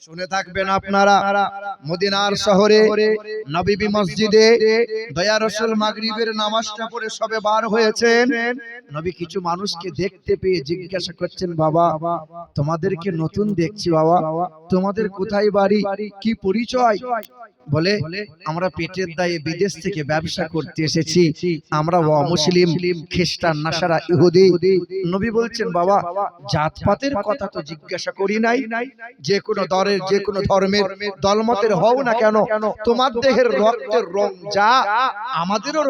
শুনে থাকবেন আপনারা মদিনার শহরে, নবীবি মসজিদে দয়া রসুল মাগরিবের নামাজটা পড়ে সবে বার হয়েছেন। নবী কিছু মানুষকে দেখতে পেয়ে জিজ্ঞাসা করছেন, বাবা, তোমাদেরকে নতুন দেখছি বাবা। তোমাদের কোথায় বাড়ি? কি পরিচয়? বলে আমরা পেটের দায়ে বিদেশ থেকে ব্যবসা করতে এসেছি। আমরা অমুসলিম খ্রিস্টান নাসারা ইহুদি। নবী বলছেন বাবা জাতপাতের কথা তো জিজ্ঞাসা করি নাই। যে কোনো দরের যে কোনো ধর্মের দলমতের হও না কেন তোমার দেহের রক্তের রং যা আমাদেরও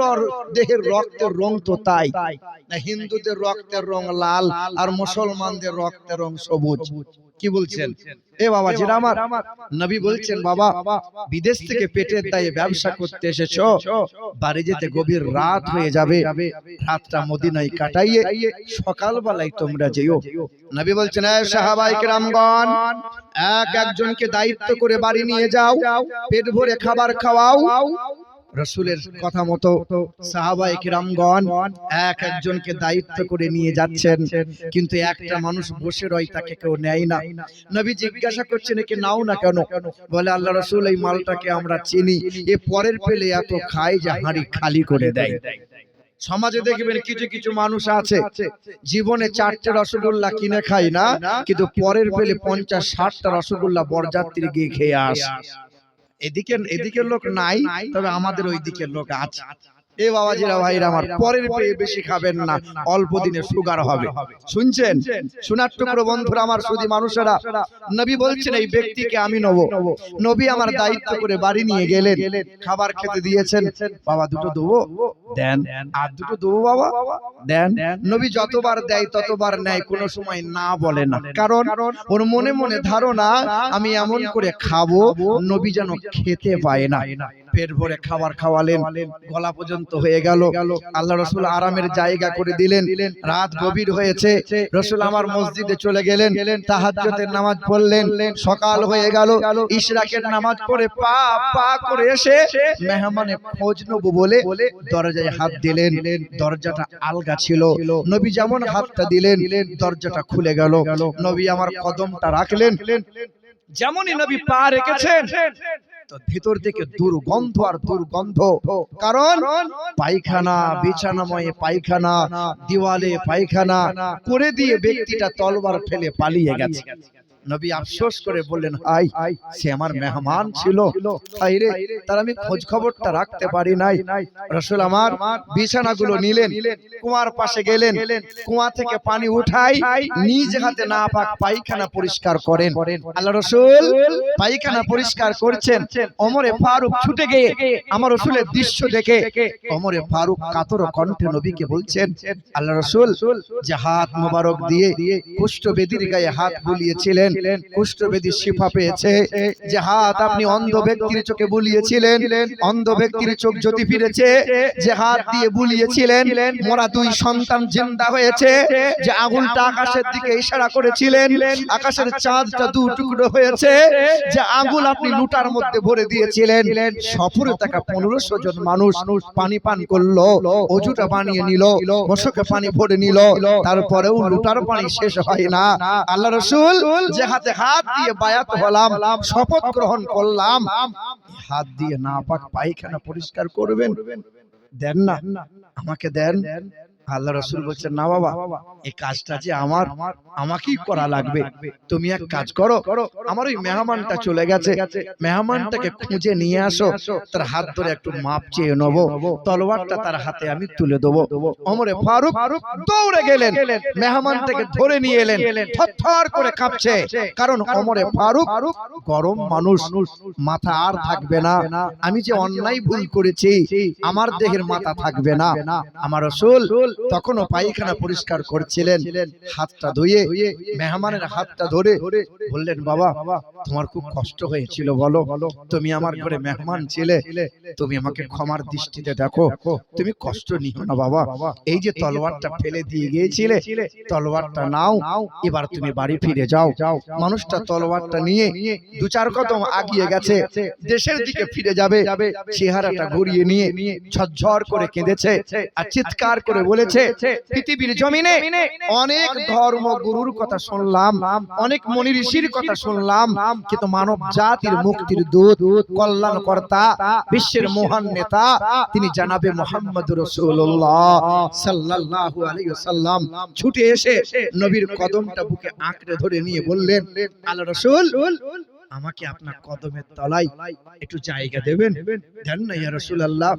দেহের রক্তের রং তো তাই। না হিন্দুদের রক্তের রং লাল আর মুসলমানদের রক্তের রং সবুজ। কি বলছেন? এ বাবা যেটা আমার নবী বলছেন বাবা বিদেশ থেকে পেটের দায়ে ব্যবসা করতে এসেছ বাড়ি যেতে গভীর রাত হয়ে যাবে রাতটা মদিনায় কাটাইয়ে সকালবেলায় তোমরা যেও। নবী বলছেন সাহাবাই রামগণ এক একজনকে দায়িত্ব করে বাড়ি নিয়ে যাও পেট ভরে খাবার খাওয়াও রসুলের কথা মতো সাহাবাই রামগণ এক একজনকে দায়িত্ব করে নিয়ে যাচ্ছেন, কিন্তু একটা মানুষ বসে রয় তাকে কেউ নেয় না। নবী জিজ্ঞাসা করছেন, একে নাও না কেন? বলে, আল্লাহ রসুল এই মালটাকে আমরা চিনি। এ পরের পেলে এত খায় যে হাঁড়ি খালি করে দেয়। সমাজে দেখবেন কিছু কিছু মানুষ আছে, জীবনে চারটে রসগোল্লা কিনে খায় না, কিন্তু পরের পেলে পঞ্চাশ, ষাটটা রসগোল্লা বরযাত্রী গিয়ে খেয়ে আস। এদিকে এদিকের লোক নাই তবে আমাদের ওই দিকের লোক আছে। এ বাবাজিরা ভাইরা আমার পরের পেয়ে বেশি খাবেন না। অল্প দিনে সুগার হবে। শুনছেন? শোনার টুকরো বন্ধুরা আমার সুদী মানুষেরা নবী বলছেন এই ব্যক্তিকে আমি নেব। নবী। আমার দায়িত্ব করে বাড়ি নিয়ে গেলেন। খাবার খেতে দিয়েছেন। বাবা দুটো দেবো? দেন। আর দুটো দেবো বাবা? দেন। নবী যতবার দেয় ততবার নেয় কোনো সময় না বলে না। কারণ ওর মনে মনে ধারণা আমি এমন করে খাব নবী যেন খেতে পায় না পেট ভরে খাবার খাওয়ালেন। গলা পর্যন্ত হয়ে গেল। আল্লাহ রসুল আরামের জায়গা করে দিলেন। রাত গভীর হয়েছে। রসুল আমার মসজিদে চলে গেলেন। তাহাজ্জতের নামাজ পড়লেন। সকাল হয়ে গেল। ইশরাকের নামাজ পড়ে পা পা করে এসে মেহমানে খোঁজ নেব বলে দরজায় হাত দিলেন। দরজাটা আলগা ছিল। নবী যেমন হাতটা দিলেন, দরজাটা খুলে গেল। নবী আমার কদমটা রাখলেন। যেমনই নবী পা রেখেছেন তো ভিতর থেকে দুর্গন্ধ আর দুর্গন্ধ। কারণ পায়খানা, বিছানাময়ে পায়খানা, দিওয়ালে পায়খানা, করে দিয়ে ব্যক্তিটা তলবার ফেলে পালিয়ে গেছে। নবী আফসোস করে বললেন হাই সে আমার মেহমান ছিল। হাই রে তার আমি খোঁজ খবরটা রাখতে পারি নাই। রসুল আমার বিছানাগুলো নিলেন কুয়ার পাশে গেলেন কুয়া থেকে পানি উঠাই নিজ হাতে না পাক পায়খানা পরিষ্কার করেন। আল্লাহ রসুল পায়খানা পরিষ্কার করছেন। অমরে ফারুক ছুটে গিয়ে আমার রসুলের দৃশ্য দেখে অমরে ফারুক কাতর কণ্ঠে নবীকে বলছেন আল্লাহ রসুল যে হাত মোবারক দিয়ে কুষ্ঠ বেদির গায়ে হাত বুলিয়েছিলেন কুষ্ঠ বেদি শিফা পেয়েছে যে হাত আপনি অন্ধ ব্যক্তির চোখে বুলিয়েছিলেন অন্ধ ব্যক্তির চোখ জ্যোতি ফিরেছে যে হাত দিয়ে বুলিয়েছিলেন মোরা দুই সন্তান জিন্দা হয়েছে যে আগুনটা আকাশের দিকে ইশারা করেছিলেন আকাশের চাঁদটা দু টুকরো হয়েছে যে আগুন আপনি লুটার মধ্যে ভরে দিয়েছিলেন সফরে থাকা পনেরোশো জন মানুষ পানি পান করল অজুটা বানিয়ে নিল মশকে পানি ভরে নিল তারপরেও লুটার পানি শেষ হয় না। আল্লাহ রসুল যে হাতে হাত দিয়ে বায়াত হলাম শপথ গ্রহণ করলাম। হাত দিয়ে না পাক পায়খানা পরিষ্কার করবেন। দেন না, আমাকে দেন। আল্লাহ রসুল বলছেন না বাবা এই কাজটা যে আমার আমাকেই করা লাগবে। তুমি এক কাজ করো আমার ওই মেহমানটা চলে গেছে। মেহমানটাকে খুঁজে নিয়ে আসো তার হাত ধরে একটু মাপ চেয়ে নেব তলোয়ারটা তার হাতে আমি তুলে দেবো। অমরে ফারুক দৌড়ে গেলেন। মেহমানটাকে ধরে নিয়ে এলেন। থরথর করে কাঁপছে। কারণ অমরে ফারুক গরম মানুষ মাথা আর থাকবে না। আমি যে অন্যায় ভুল করেছি আমার দেহের মাথা থাকবে না আমার রসুল তখনও পায়খানা পরিষ্কার করছিলেন হাতটা ধুয়ে মেহমানের হাতটা ধরে বললেন বাবা তোমার খুব কষ্ট হয়েছিল বলো। তুমি আমার ঘরে মেহমান ছিলে তুমি আমাকে ক্ষমার দৃষ্টিতে দেখো। তুমি কষ্ট নিও না বাবা। এই যে তলোয়ারটা ফেলে দিয়ে গিয়েছিলে তলোয়ারটা নাও এবার তুমি বাড়ি ফিরে যাও। মানুষটা তলোয়ারটা নিয়ে দু চার কদম আগিয়ে গেছে। দেশের দিকে ফিরে যাবে চেহারাটা ঘুরিয়ে নিয়ে ঝরঝর করে কেঁদেছে। আর চিৎকার করে বলেছে হয়েছে পৃথিবীর জমিনে অনেক ধর্ম গুরুর কথা শুনলাম অনেক মনি ঋষির কথা শুনলাম কিন্তু মানব জাতির মুক্তির দূত কল্যাণ কর্তা বিশ্বের মহান নেতা তিনি জানাবে মোহাম্মদ রসুল্লাহ সাল্লাল্লাহু আলাইহি সাল্লাম। ছুটে এসে নবীর কদমটা বুকে আঁকড়ে ধরে নিয়ে বললেন আল্লাহ রসুল আমাকে আপনার কদমের তলায় একটু জায়গা দেবেন। দেন না ইয়া রাসূলুল্লাহ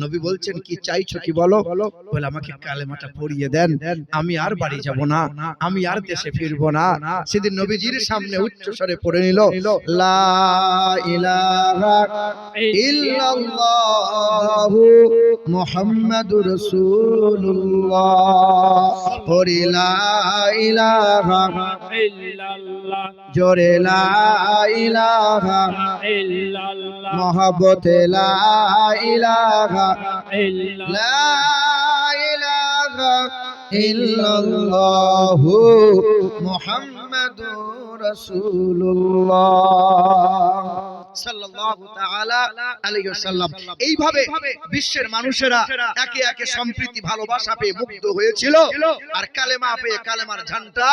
নবী বলছেন কি চাইছো কি বলো? বলে? আমাকে কালেমাটা পড়িয়ে দেন। আমি আর বাড়ি যাব না। আমি আর দেশে ফিরব না। সেদিন নবীজির সামনে উচ্চ স্বরে পড়ে নিল লা ইলাহা ইল্লাল্লাহু মুহাম্মাদুর রাসূলুল্লাহ হরি লা ইলাহা ইল্লাল্লাহ জোরে লা ইলাহা ইল্লাল্লাহ। মহব্বতে লা ইলাহা ইল্লাল্লাহ। لا এইভাবে বিশ্বের মানুষেরা একে একে সম্প্রীতি, ভালোবাসা পেয়ে হয়েছিল আর কালেমা পেয়ে কালেমার ঝান্ডা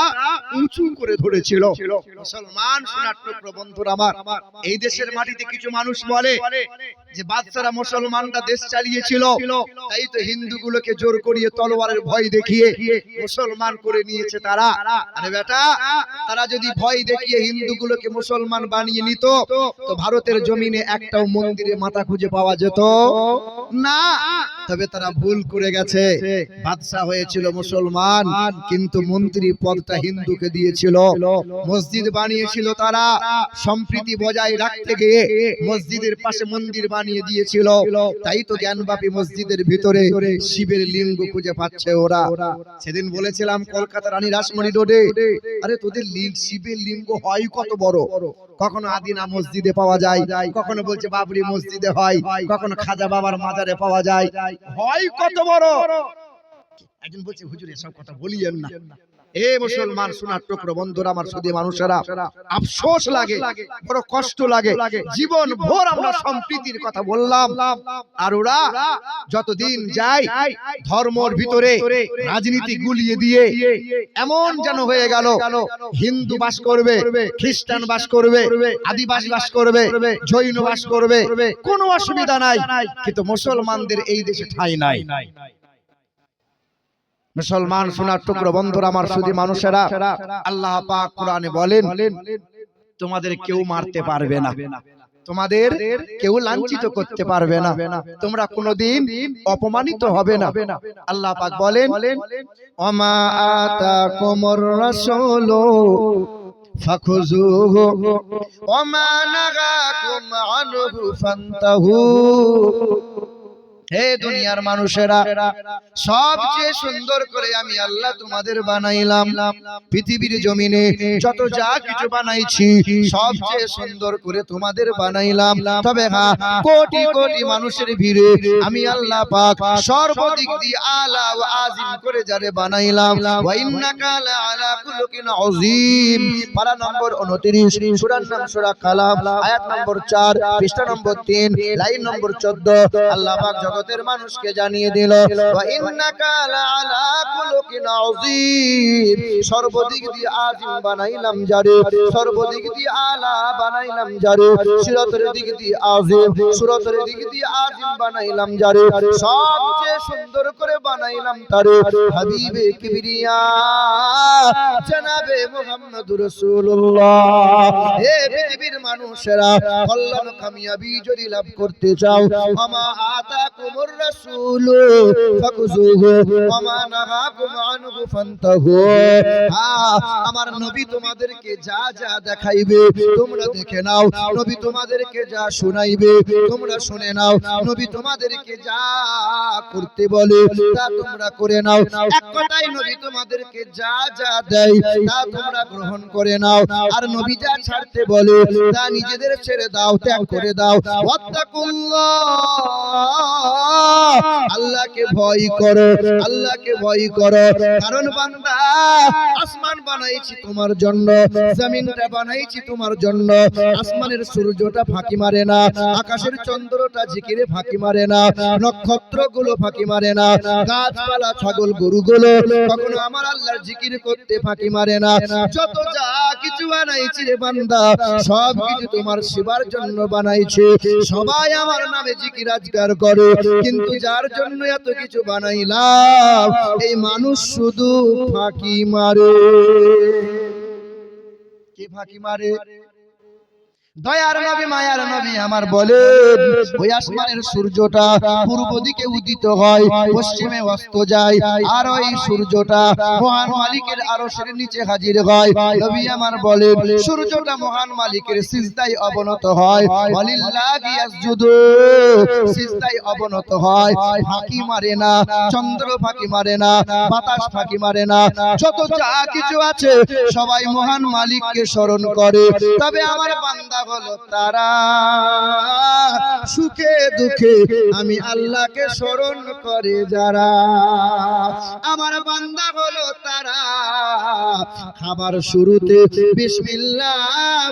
উঁচু করে ধরেছিল। মুসলমান সোনার আমার, এই দেশের মাটিতে কিছু মানুষ বলে যে বাচ্চারা মুসলমানরা দেশ চালিয়েছিল, তাই তো হিন্দুগুলোকে জোর করিয়ে তলোয়ারের ভয় দেখিয়ে মুসলমান করে নিয়েছে তারা। আরে বেটা, তারা যদি ভয় দেখিয়ে হিন্দুগুলোকে মুসলমান বানিয়ে নিত, তো ভারতের জমিনে একটাও মন্দিরে মাথা খুঁজে পাওয়া যেত না। তবে তারা ভুল করে গেছে। বাদশাহ হয়েছিল মুসলমান, কিন্তু মন্ত্রী পদটা হিন্দুকে দিয়েছিল। মসজিদ বানিয়েছিল তারা, সম্প্রীতি বজায় রাখতে গিয়ে মসজিদের পাশে মন্দির বানিয়ে দিয়েছিল। তাই তো জ্ঞানবাপী মসজিদের ভিতরে শিবের লিঙ্গ খুঁজে পাচ্ছে ওরা। সেদিন বলেছিলাম কলকাতা রানী রাসমণি রোডে, আরে তোদের লিঙ্গ শিবের লিঙ্গ হয় কত বড়? কখনো আদিনা মসজিদে পাওয়া যায় কখনো বলছে বাবরি মসজিদে হয় কখনো খাজা বাবার মাজারে পাওয়া যায়। হয় কত বড়? একজন বলছে হুজুর এসব কথা বলিয়েন না। মুসলমান, সোনার টুকরো, বন্ধুরা আমার মানুষেরা, আফসোস লাগে, বড় কষ্ট লাগে, জীবন ভোর আমরা সম্প্রীতির কথা বললাম। আর ওরা যতদিন যায়, ধর্মর ভিতরে রাজনীতি গুলিয়ে দিয়ে, এমন যেন হয়ে গেল, হিন্দু বাস করবে, খ্রিস্টান বাস করবে, আদিবাসী বাস করবে, জৈন বাস করবে, কোনো অসুবিধা নাই। কিন্তু মুসলমানদের এই দেশে ঠাঁই নাই। মুসলমান সোনার টুকরো বন্ধুরা আমার শুধু মানুষেরা আল্লাহ পাক কোরআনে বলেন তোমাদের কেউ মারতে পারবে না তোমাদের কেউ লাঞ্ছিত করতে পারবে না তোমরা কোনোদিন অপমানিত হবে না। আল্লাহ পাক বলেন ওমা আতাকুমুর রাসূলু ফাখুযুহু ওমা নাগাকুম আনহু ফান্তাহু হে দুনিয়ার মানুষেরা, সবচেয়ে সুন্দর করে আমি আল্লাহ তোমাদের বানাইলাম। পৃথিবীর জমিনে যত যা কিছু বানাইছি, সবচেয়ে সুন্দর করে তোমাদের বানাইলাম। তবে হ্যাঁ কোটি কোটি মানুষের ভিড়ে আমি আল্লাহ পাক সর্বদিক দিয়ে আলা ও আজিম করে যারে বানাইলাম। ওয়া নম্বর 29 সূরার নাম সূরা কালাম, আয়াত নম্বর 4 পৃষ্ঠা নম্বর 3 লাইন নম্বর 14 আল্লাহ পাক জগতের মানুষকে জানিয়ে দিল সর্বদিক দিয়ে আজিম বানাইলাম যারে সর্বদিক দিয়ে আলা বানাইলাম যারে সিরাতের দিক দিয়ে আজিম সুরতের দিক দিয়ে আজিম বানাইলাম যারে সবচেয়ে সুন্দর করে বানাইলাম তারে। হাবিবে কিবরিয়া জনাবে মুহাম্মদুর রাসূলুল্লাহ। হে পৃথিবীর মানুষেরা কল্যাণ কামিয়াবি যদি লাভ করতে চাও আমা আতাকুমুর রাসূল ফাকুজুহু ওমা নাহাকুম আনহু আমার নবী তোমাদেরকে যা যা দেখাইবে, তোমরা দেখে নাও। নবী তোমাদেরকে যা শোনাইবে, তোমরা শুনে নাও। নবী তোমাদেরকে যা করতে বলে, তা তোমরা করে নাও। এক কথাই নবী তোমাদেরকে যা যা দেয়, তা তোমরা গ্রহণ করে নাও। আর নবী যা ছাড়তে বলে, তা নিজেদের ছেড়ে দাও, ত্যাগ করে দাও। ওয়াত্তাকুল্লাহ। আল্লাহকে ভয় করো, আল্লাহকে ভয় করো। কারণ বান্দা, আসমান বানাইছি তোমার জন্য, জমিনটা বানাইছি তোমার জন্য। আসমানের সূর্যটা ফাঁকি মারে না, আকাশের চন্দ্রটা ঝিকিরে ফাঁকি মারে না, নক্ষত্রগুলো ফাঁকি মারে না, গাছপালা, ছাগল, গরুগুলো কখনো আমার আল্লাহর জিকির করতে ফাঁকি মারে না। যত যা বানাইছি রে বান্দা। সব কিছু তোমার সেবার জন্য বানাইছে। সবাই আমার নামে জিকির আজগার করে। কিন্তু যার জন্য এত কিছু বানাইলাম, এই মানুষ শুধু ফাঁকি মারে। কি ফাঁকি মারে? দয়ার নবী মায়ার নবী আমার বলেন ওই আসমানের সূর্যটা পূর্ব দিকে উদিত হয় পশ্চিমে অস্ত যায় আর ওই সূর্যটা মহান মালিকের আরশের নিচে হাজির হয়। নবী আমার বলেন সূর্যটা মহান মালিকের সিজদায় অবনত হয়। ওয়ালিল্লাহি ইয়াসজুদু সিজদায় অবনত হয়। ফাঁকি মারে না চন্দ্র ফাঁকি মারে না বাতাস ফাঁকি মারে না। যত যা কিছু আছে সবাই মহান মালিককে স্মরণ করে। তবে আমার বান্দা হলো তারা সুখে দুঃখে আমি আল্লাহকে স্মরণ করে যারা। আমার বান্দা হলো তারা খাবার শুরুতে বিসমিল্লাহ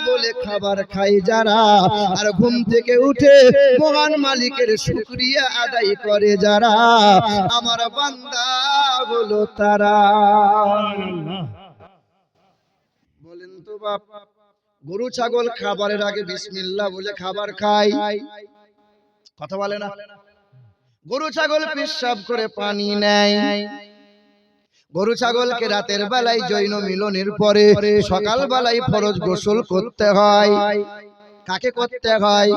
বলে খাবার খাই যারা আর ঘুম থেকে উঠে মহান মালিকের শুকরিয়া আদায় করে যারা। আমার বান্দা হলো তারা। বলেন তো বাপ গরু, ছাগল খাবারের আগে বিসমিল্লা বলে খাবার খাই। কথা বলে না? গরু, ছাগল পেশাব করে পানি নেয়। গরু, ছাগলকে রাতের বেলায় জৈন মিলনের পরে সকাল বেলায় ফরজ গোসল করতে হয়। কাকে করতে হয়?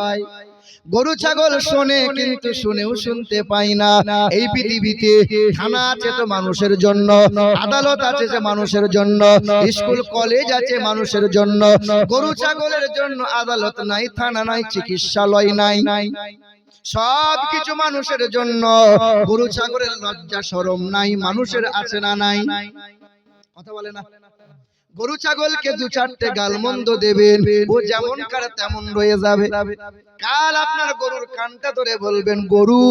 গরু ছাগল শোনে কিন্তু শুনেও শুনতে পাই না। এই পৃথিবীতে থানা আছে তো মানুষের জন্য আদালত আছে যে মানুষের জন্য স্কুল কলেজ আছে মানুষের জন্য গরু ছাগলের জন্য আদালত নাই থানা নাই চিকিৎসালয় নাই। নাই। সব কিছু মানুষের জন্য গরু ছাগলের লজ্জা শরম নাই মানুষের আছে না নাই। কথা বলে না? গরু ছাগলকে দু চারটে গালমন্দ দেবেন। ও যেমন কারে তেমন রয়ে যাবে। কাল আপনার গরুর কানটা ধরে বলবেন গরু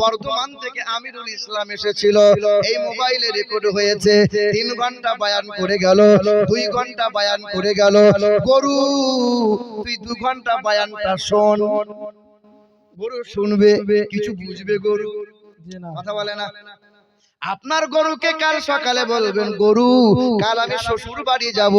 বর্ধমান থেকে আমিরুল ইসলাম এসেছিল। এই মোবাইলে রেকর্ড হয়েছে। তিন ঘণ্টা বায়ান করে গেল দুই ঘণ্টা বায়ান করে গেল। গরু তুই দু ঘণ্টা বায়ানটা শোন। গরু শুনবে কিছু বুঝবে গরু। কথা বলে না। আপনার গরুকে কাল সকালে বলবেন গরু কাল আমি শ্বশুর বাড়ি যাব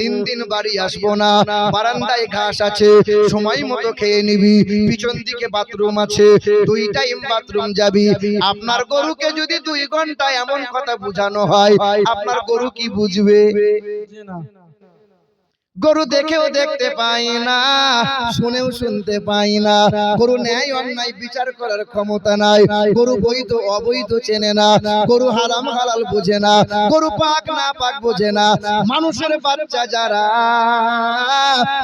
তিন দিন বাড়ি আসব না বারান্দায় ঘাস আছে সময় মতো খেয়ে নিবি পিছন দিকে বাথরুম আছে দুই টাইম বাথরুম যাবি আপনার গরুকে যদি দুই ঘন্টায় এমন কথা বোঝানো হয় আপনার গরু কি বুঝবে? গরু দেখেও দেখতে পাই না শুনেও শুনতে পাই না। গরু ন্যায় অন্যায় বিচার করার ক্ষমতা নাই। গরু বৈধ অবৈধ চেনে না। গরু হারাম হালাল বোঝে না। গরু পাক না পাক বোঝে না। মানুষের বাচ্চা যারা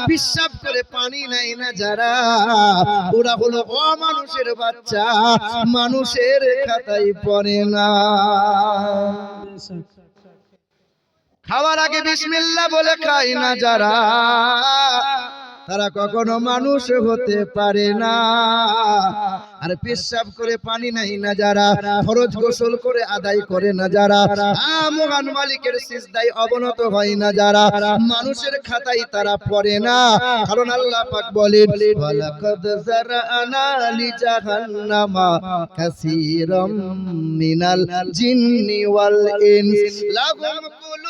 বিশ্বাস করে পানি নেয় না যারা ওরা হলো অমানুষের বাচ্চা। মানুষের খাতায় পড়ে না। খাওয়ার আগে বিসমিল্লাহ বলে খাই না যারা। তারা কখনো মানুষ হতে পারে না। আর পেশাব করে পানি নাই না যারা, ফরজ গোসল করে আদায় করে না যারা। মহান মালিকের সিজদায় অবনত হয় না যারা। মানুষের খাতায় তারা পড়ে না। কারণ আল্লাহ পাক বলেন, ওয়ালাকাদ জারানা লি জাহান্নামা কাসীরাম মিনাল জিন্নি ওয়াল ইনস। লাহুম কুলুবুল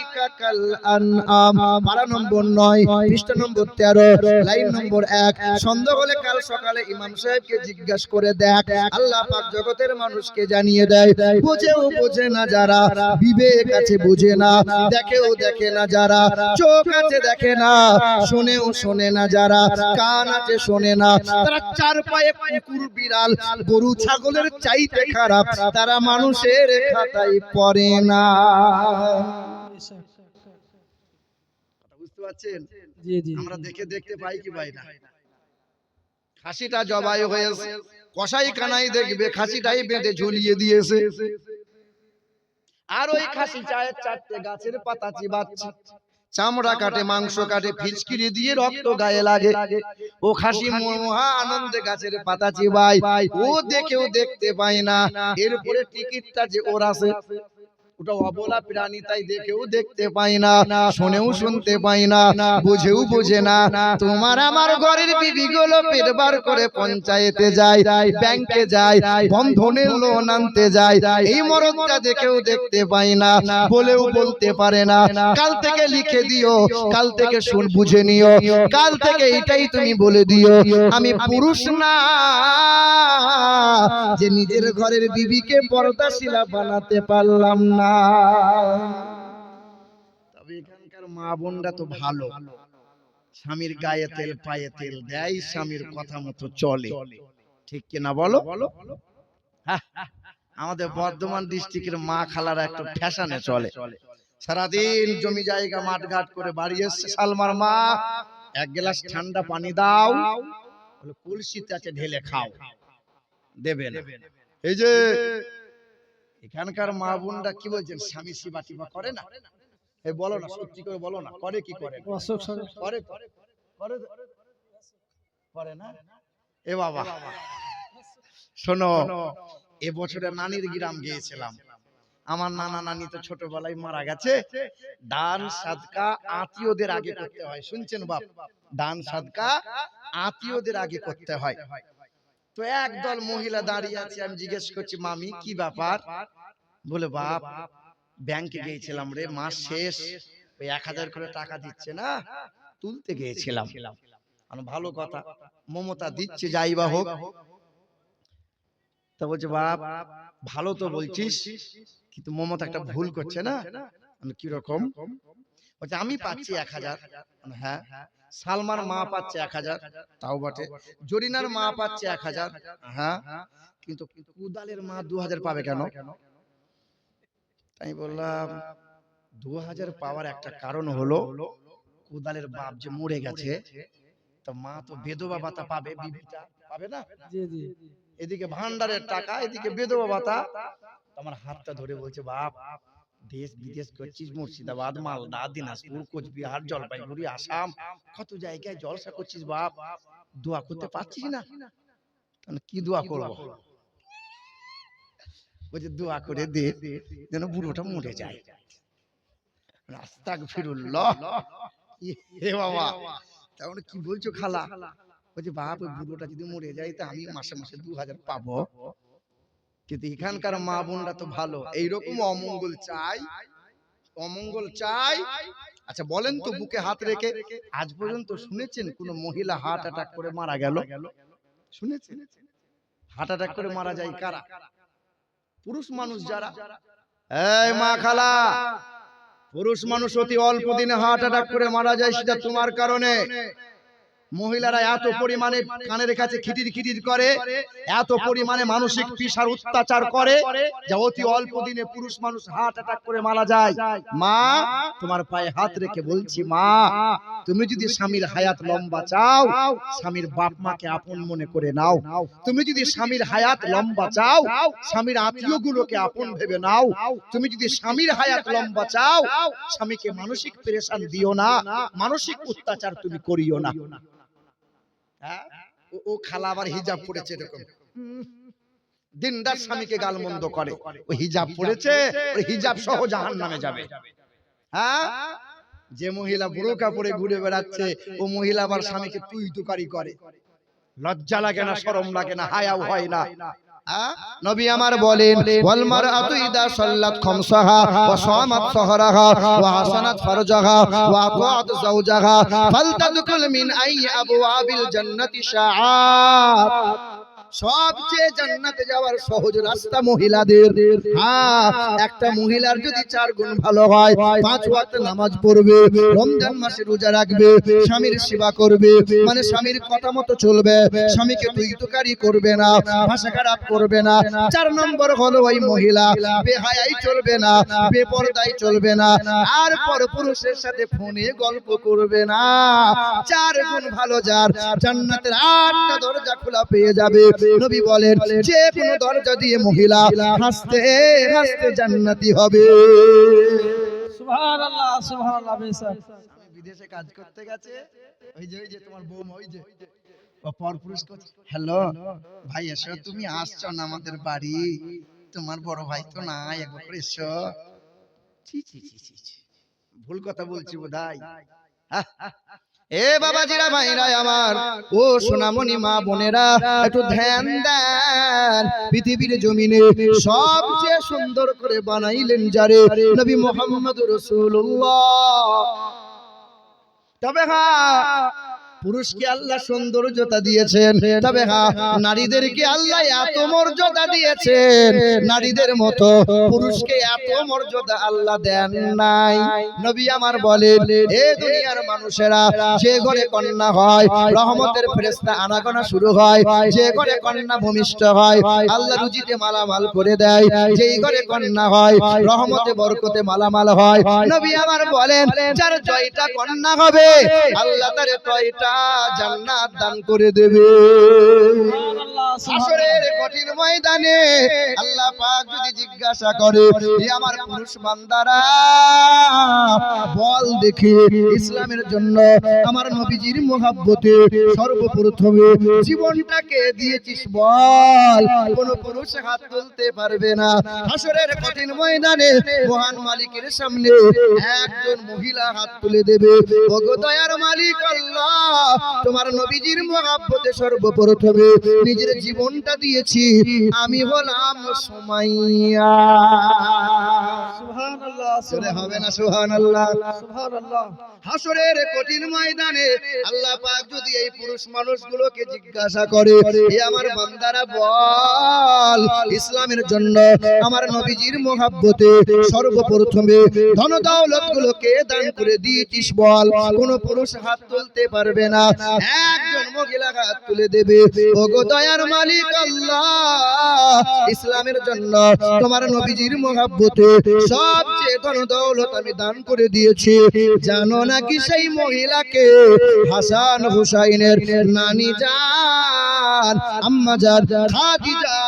উলাইকা কাল আনআম পারা নম্বর 9 পৃষ্ঠা নম্বর 13 লাইন নম্বর 1 সন্দেহ হলে কাল সকালে ইমাম সাহেবকে জিজ্ঞাসা করে দেখ, আল্লাহ পাক জগতের মানুষকে জানিয়ে দেয় বোঝে না যারা, বিবেক আছে বুঝে না, দেখেও দেখে না যারা, চোখ আছে দেখে না, শুনেও শোনে না যারা, কান আছে শোনে না, তারা চার পায়ে কুকুর, বিড়াল, গরু, ছাগলের চাইতে খারাপ, তারা মানুষের খাতায় পড়ে না। বুঝতে পারছেন? জি জি। আমরা দেখে দেখতে পাই কি পাই না। খাসিটা জবাই হয়েছে কসাই কানাই দেখবে খাসিটাই বেঁধে ঝুলিয়ে দিয়েছে। আর ওই খাসি চায়ের চারটে গাছের পাতা চিবাচ্ছে। চামড়া কাটে মাংস কাটে ফিচকিরি দিয়ে রক্ত গায়ে লাগে। ও খাসি মহা আনন্দে গাছের পাতা চিবাই ও দেখেও দেখতে পায় না। এরপরে টিকিটটা যে ওর আছে ওটা অবলা প্রাণী তাই দেখেও দেখতে পাই না শুনেও শুনতে পাই না বুঝেও বুঝে না। তোমার আমার ঘরের পেট করে পঞ্চায়েতে যায় ব্যাংকে যায় বন্ধনের লোন আনতে যায়। এই মরদটা দেখেও দেখতে পাই না বলেও বলতে পারে না। কাল থেকে লিখে দিও কাল থেকে শুন বুঝে নিও কাল থেকে এটাই তুমি বলে দিও আমি পুরুষ না যে নিজের ঘরের বিবিকে পর্দাশীলা বানাতে পারলাম না তবে এখানকার মা বোনরা তো ভালো। স্বামীর গায়ে তেল পায়ে তেল দেয় স্বামীর কথা মতো চলে। ঠিক কিনা বলো? হ্যাঁ, আমাদের বর্ধমান ডিস্ট্রিক্টের মা খালারা একটা ফ্যাশনে চলে। সারাদিন জমি জায়গা মাঠ ঘাট করে বাড়ি এসছে। সালমার মা এক গ্লাস ঠান্ডা পানি দাও। কলসিতে আছে ঢেলে খাও। দেবে এই যে এখানকার মা বোনরা কি বলছেন? স্বামী শিবা টিবা করে না? বলো না সত্যি করে বলো না করে কি করে? করে করে করে করে না? এ বাবা। শোনো এ বছরে নানির গ্রাম গিয়েছিলাম। আমার নানা নানি তো ছোটবেলায় মারা গেছে। দান সাদকা আত্মীয়দের আগে করতে হয়। শুনছেন বাপ? দান সাদকা আত্মীয়দের আগে করতে হয়। তো একদল মহিলা দাঁড়িয়ে আছে, আমি জিজ্ঞেস করছি, মামি, কি ব্যাপার? বলে, বাপ ব্যাংকে গিয়েছিলাম রে, মাস শেষ, ওই এক হাজার করে টাকা দিচ্ছে না, তুলতে গিয়েছিলাম। ভালো কথা, মমতা দিচ্ছে, যাই বা হোক। তা বলছে, বাপ, ভালো তো বলছিস, কিন্তু মমতা একটা ভুল করছে না? কীরকম বলছে, আমি পাচ্ছি এক হাজার। হ্যাঁ। সালমার মা পাচ্ছে এক হাজার তাও বটে। জরিনার মা পাচ্ছে এক হাজার হ্যাঁ? কিন্তু কুদালের মা দু হাজার পাবে কেন? আমি বললাম দু হাজার পাওয়ার একটা কারণ হলো কুদালের বাপ যে মরে গেছে তো মা তো বেদবা ভাতা পাবে বিবিটা পাবে না? জি জি। এদিকে ভান্ডারের টাকা এদিকে বেদবা ভাতা। আমার হাতটা ধরে বলছে বাপ দেশ বিদেশ করছিস মুর্শিদাবাদ মালদা দিনাজপুর কোচবিহার জলপাইগুড়ি আসাম কত জায়গায় জলসা করছিস বাপ? দোয়া করতে পারছিস না? তাহলে কি দোয়া করব? বলছে দোয়া করে দে যেন বুড়োটা মরে যায়। রাস্তা ফিরুল্লাহ হে বাবা তাহলে কি বলছো খালা? বলছে বাপ বুড়োটা যদি মরে যায় তা আমি মাসে মাসে দু হাজার পাবো। কিন্তু এখানকার মা বোনরা তো ভালো। এইরকম অমঙ্গল চাই। অমঙ্গল চাই। আচ্ছা বলেন তো বুকে হাত রেখে। আজ পর্যন্ত শুনেছেন কোন মহিলা হার্ট অ্যাটাক করে মারা গেল? শুনেছেন? হার্ট অ্যাটাক করে মারা যায় কারা? পুরুষ মানুষ যারা। এই মা খালা পুরুষ মানুষ অতি অল্প দিনে হার্ট অ্যাটাক করে মারা যায় সেটা তোমার কারণে। মহিলারা এত পরিমাণে কানের কাছে খিটির খিটির করে এত পরিমাণে মানসিক পিসার অত্যাচার করে যে অতি অল্প দিনে পুরুষ মানুষ হার্ট অ্যাটাক করে মারা যায়। মা তোমার পায়ে হাত রেখে বলছি মা তুমি যদি স্বামীর হায়াত লম্বা চাও স্বামীর বাপ মাকে আপন মনে করে নাও। তুমি যদি স্বামীর হায়াত লম্বা চাও স্বামীর আত্মীয় গুলোকে আপন ভেবে নাও। তুমি যদি স্বামীর হায়াত লম্বা চাও স্বামীকে মানসিক প্রেশান দিও না। মানসিক অত্যাচার তুমি করিও না। হ্যাঁ? ও- খালা আবার হিজাব পড়েছে এরকম। দিনদার স্বামীকে গালমন্দ করে। ও হিজাব পড়েছে ওই হিজাব সহ জাহান নামে যাবে। হ্যাঁ? যে মহিলা বুড়ো কাপড়ে ঘুরে বেড়াচ্ছে ও মহিলা আবার স্বামীকে তুই তুকারি করে। লজ্জা লাগে না শরম লাগে না হায়াও হয় না। হ্যাঁ? নবী আমার বলেন ওয়াল মারআতু ইদা সাল্লাত খামসাহা ওয়া সামাত সাহরাহা ওয়া হাসানাত ফারজাহা ওয়া আতাআত যাওজাহা ফালতাদখুল মিন আই আবওয়াবিল জান্নাতি শাআত। সবচেয়ে জান্নাতে যাওয়ার সহজ রাস্তা মহিলাদের। হ্যাঁ একটা মহিলার যদি চার গুণ ভালো হয় পাঁচ ওয়াক্ত নামাজ পড়বে রমজান মাসে রোজা রাখবে স্বামীর সেবা করবে মানে স্বামীর কথা মতো চলবে স্বামীকে তুই করবে না ভাষা খারাপ করবে না চার নম্বর হলো ওই মহিলা বেহায়াই চলবে না বেপরদাই চলবে না আর পরপুরুষের সাথে ফোনে গল্প করবে না চার গুণ ভালো যার জান্নাতের আটটা দরজা খোলা পেয়ে যাবে নবী বলেন যে কোনো দরজা দিয়ে মহিলা হাসতে হাসতে জান্নাতি হবে। সুবহানাল্লাহ সুবহানাল্লাহ বেশক আমি বিদেশে কাজ করতে গেছে ওই যে ওই যে তোমার বৌমা ওই যে পরপুরুষ হ্যালো ভাই এসো তুমি আসছো না আমাদের বাড়ি? তোমার বড় ভাই তো নাই একবার এসো ছি ছি ছি ছি ছি। ভুল কথা বলছি বোধহয়। হ্যাঁ, এ বাবাজিরা, ভাইরা আমার। ও সোনামণি মা বোনেরা, একটু ধ্যান দেন। পৃথিবীর জমিনে সবচেয়ে সুন্দর করে বানাইলেন যারে নবী মোহাম্মদ রসুল্লাহ তবে হ্যাঁ পুরুষকে আল্লাহ সৌন্দর্যতা দিয়েছেন। তবে হ্যাঁ নারীদেরকে আল্লাহ এত মর্যাদা দিয়েছেন। নারীদের মতো পুরুষকে এত মর্যাদা আল্লাহ দেন নাই। নবী আমার বলেন, এ দুনিয়ার মানুষেরা, যে ঘরে কন্যা হয়, রহমতের ফেরেশতা আনাগোনা শুরু হয়। যে ঘরে কন্যা ভূমিষ্ঠ হয়, আল্লাহ রুজিতে মালামাল করে দেয়। যেই ঘরে কন্যা হয়, রহমতে বরকতে মালামাল হয়। নবী আমার বলেন, যার জয়টা কন্যা হবে, আল্লাহ তারে তয়টা জান্নাত দান করে দেবে। আসরের কঠিন ময়দানে আল্লাহ পাক যদি জিজ্ঞাসা করে আমার পুরুষ বান্দারা বল দেখি ইসলামের জন্য আমার নবীজির মহাব্বতে সর্বপ্রথমে জীবনটাকে দিয়েছিস বল? কোন পুরুষ হাত তুলতে পারবে না। হাসরের কঠিন ময়দানে মহান মালিকের সামনে একজন মহিলা হাত তুলে দেবে। ওগো দয়ার মালিক আল্লাহ। তোমার নবীজির মহাব্বতে সর্বপ্রথমে নিজের জীবনটা দিয়েছি। আমি হলাম সুমাইয়া। হবে না সুবহানাল্লাহ? সুবহানাল্লাহ। হাসরের কঠিন ময়দানে আল্লাহ পাক যদি এই পুরুষ মানুষগুলোকে জিজ্ঞাসা করে হে আমার বান্দারা বল ইসলামের জন্য আমার নবীজির মহাব্বতে সর্বপ্রথমে ধন দৌলত গুলোকে দান করে দিয়েছিস বল। কোন পুরুষ হাত তুলতে পারবে না একজন মহিলা হাত তুলে দেবে। ওগো দয়ার মালিক আল্লাহ, ইসলামের জন্য তোমার নবীজির মহাব্বতে সবচেয়ে ধন দৌলত আমি দান করে দিয়েছি। জানো নাকি সেই মহিলাকে হাসান হুসাইনের নানি যান আম্মা যান খাদিজাতুল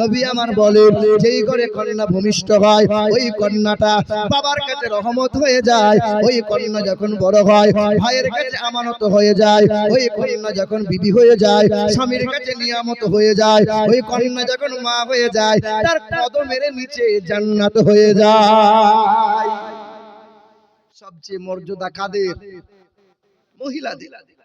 নবী আমার বলে যেই করে কন্যা ভূমিষ্ঠ হয়, ওই কন্যাটা বাবার কাছে রহমত হয়ে যায়। ওই কন্যা যখন বড় হয়, ভাইয়ের কাছে আমানত হয়ে যায়। ওই কন্যা যখন বিবি হয়ে যায়, স্বামীর কাছে নিয়ামত হয়ে যায়। ওই কন্যা যখন মা হয়ে যায়, তার কদমের নিচে জান্নাত হয়ে যায়। সবচেয়ে মর্যাদা কাদের? মহিলা মহিলাদের।